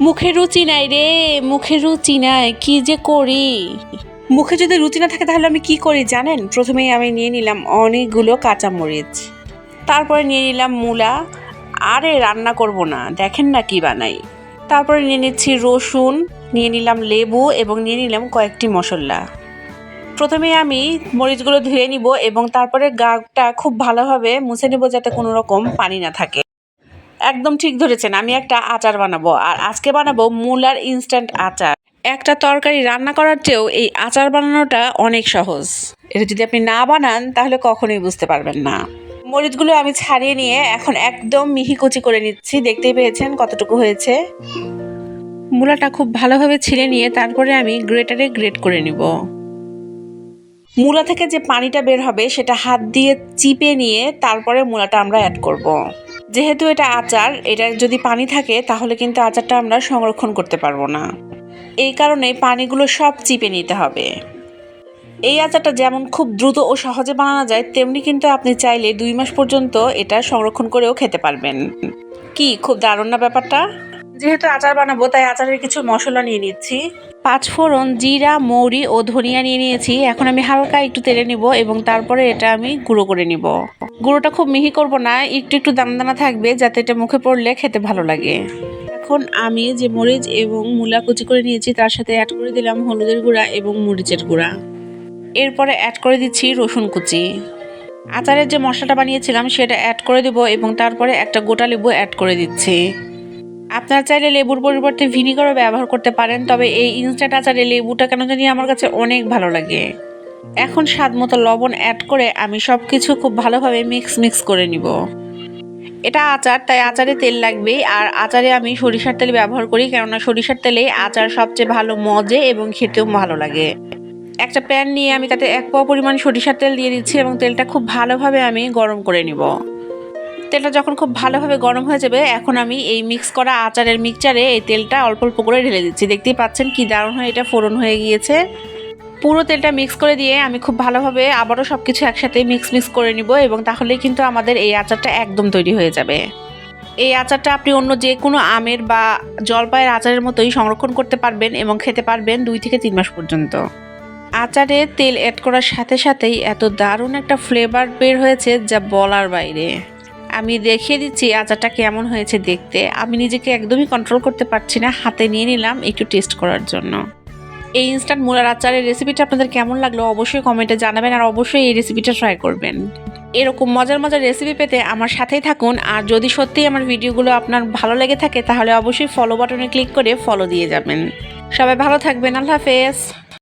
মুখে রুচি নাই রে, মুখে রুচি নাই, কি যে করি? মুখে যদি রুচি না থাকে তাহলে আমি কি করি জানেন? প্রথমেই আমি নিয়ে নিলাম অনেকগুলো কাঁচামরিচ। তারপরে নিয়ে নিলাম মূলা। আরে রান্না করব না, দেখেন না কি বানাই। তারপরে নিয়ে নিচ্ছি রসুন, নিয়ে নিলাম লেবু এবং নিয়ে নিলাম কয়েকটি মশলা। প্রথমে আমি মরিচগুলো ধুয়ে নিব এবং তারপরে গাটা খুব ভালোভাবে মুছে নেব যাতে কোনো রকম পানি না থাকে। একদম ঠিক ধরেছেন, আমি একটা আচার বানাবো আর আজকে বানাবো মূলার ইনস্ট্যান্ট আচার। একটা তরকারি রান্না করার চেয়েও এই আচার বানানোটা অনেক সহজ। এটা যদি আপনি না বানান, তাহলে কখনোই বুঝতে পারবেন না। মরিচগুলো আমি ছাড়িয়ে নিয়ে এখন একদম মিহি কুচি করে নিচ্ছি, দেখতেই পেয়েছেন কতটুকু হয়েছে। মূলাটা খুব ভালোভাবে ছিঁড়ে নিয়ে তারপরে আমি গ্রেটারে গ্রেট করে নিব। মূলা থেকে যে পানিটা বের হবে, সেটা হাত দিয়ে চিপে নিয়ে তারপরে মূলাটা আমরা অ্যাড করব। যেহেতু এটা আচার, এটা যদি পানি থাকে, তাহলে কিন্তু আচারটা আমরা সংরক্ষণ করতে পারব না। এই কারণে পানিগুলো সব চিপে নিতে হবে। এই আচারটা যেমন খুব দ্রুত ও সহজে বানানো যায়, তেমনি কিন্তু আপনি চাইলে দুই মাস পর্যন্ত এটা সংরক্ষণ করেও খেতে পারবেন। কি, খুব দারুণ না ব্যাপারটা? যেহেতু আচার বানাবো, তাই আচারের কিছু মশলা নিয়ে নিচ্ছি। পাঁচ ফোড়ন জিরা, মৌরি ও ধনিয়া নিয়ে নিয়েছি। এখন আমি হালকা একটু তেলে নিব এবং তারপরে এটা আমি গুঁড়ো করে নিব। গুঁড়োটা খুব মিহি করব না, একটু একটু দানা দানা থাকবে যাতে এটা মুখে পড়লে খেতে ভালো লাগে। এখন আমি যে মরিচ এবং মূলা কুচি করে নিয়েছি, তার সাথে অ্যাড করে দিলাম হলুদের গুঁড়া এবং মরিচের গুঁড়া। এরপরে অ্যাড করে দিচ্ছি রসুন কুচি। আচারের যে মশলাটা বানিয়েছিলাম, সেটা অ্যাড করে দেবো এবং তারপরে একটা গোটা লেবু অ্যাড করে দিচ্ছি। আপনারা চাইলে লেবুর পরিবর্তে ভিনিগারও ব্যবহার করতে পারেন, তবে এই ইনস্ট্যান্ট আচারে লেবুটা কেন জানি আমার কাছে অনেক ভালো লাগে। এখন স্বাদ মতো লবণ অ্যাড করে আমি সব কিছু খুব ভালোভাবে মিক্স মিক্স করে নিব। এটা আচার, তাই আচারে তেল লাগবে আর আচারে আমি সরিষার তেল ব্যবহার করি, কেননা সরিষার তেলে আচার সবচেয়ে ভালো মজে এবং খেতেও ভালো লাগে। একটা প্যান নিয়ে আমি তাতে এক পাও পরিমাণ সরিষার তেল দিয়ে দিচ্ছি এবং তেলটা খুব ভালোভাবে আমি গরম করে নিব। তেলটা যখন খুব ভালোভাবে গরম হয়ে যাবে, এখন আমি এই মিক্স করা আচারের মিক্সচারে এই তেলটা অল্প অল্প করে ঢেলে দিচ্ছি। দেখতেই পাচ্ছেন কি দারুণ হয়ে, এটা ফোড়ন হয়ে গিয়েছে। পুরো তেলটা মিক্স করে দিয়ে আমি খুব ভালোভাবে আবারও সব কিছু একসাথে মিক্স মিক্স করে নিব এবং তাহলেই কিন্তু আমাদের এই আচারটা একদম তৈরি হয়ে যাবে। এই আচারটা আপনি অন্য যে কোনো আমের বা জলপাইয়ের আচারের মতোই সংরক্ষণ করতে পারবেন এবং খেতে পারবেন দুই থেকে তিন মাস পর্যন্ত। আচারে তেল অ্যাড করার সাথে সাথেই এত দারুণ একটা ফ্লেভার বের হয়েছে যা বলার বাইরে। আমি দেখিয়ে দিচ্ছি আচারটা কেমন হয়েছে দেখতে। আমি নিজেকে একদমই কন্ট্রোল করতে পারছি না, হাতে নিয়ে নিলাম একটু টেস্ট করার জন্য। এই ইনস্ট্যান্ট মুলার আচারের রেসিপিটা আপনাদের কেমন লাগল অবশ্যই কমেন্টে জানাবেন আর অবশ্যই এই রেসিপিটা ট্রাই করবেন। এরকম মজার মজার রেসিপি পেতে আমার সাথেই থাকুন আর যদি সত্যিই আমার ভিডিওগুলো আপনার ভালো লেগে থাকে তাহলে অবশ্যই ফলো বাটনে ক্লিক করে ফলো দিয়ে যাবেন। সবাই ভালো থাকবেন, আল্লাহ হাফেজ।